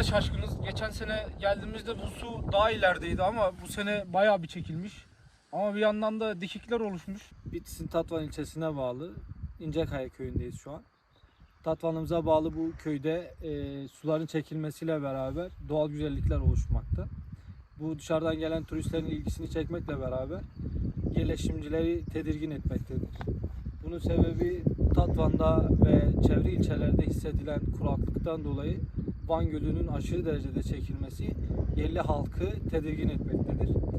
de şaşkınız. Geçen sene geldiğimizde bu su daha ilerideydi ama bu sene bayağı bir çekilmiş. Ama bir yandan da dikikler oluşmuş. Bitlis'in Tatvan ilçesine bağlı İncekaya köyündeyiz şu an. Tatvanımıza bağlı bu köyde e, suların çekilmesiyle beraber doğal güzellikler oluşmakta. Bu dışarıdan gelen turistlerin ilgisini çekmekle beraber yerleşimcileri tedirgin etmektedir. Bunun sebebi Tatvan'da ve çevre ilçelerde hissedilen kuraklıktan dolayı Van Gölü'nün aşırı derecede çekilmesi yerli halkı tedirgin etmektedir.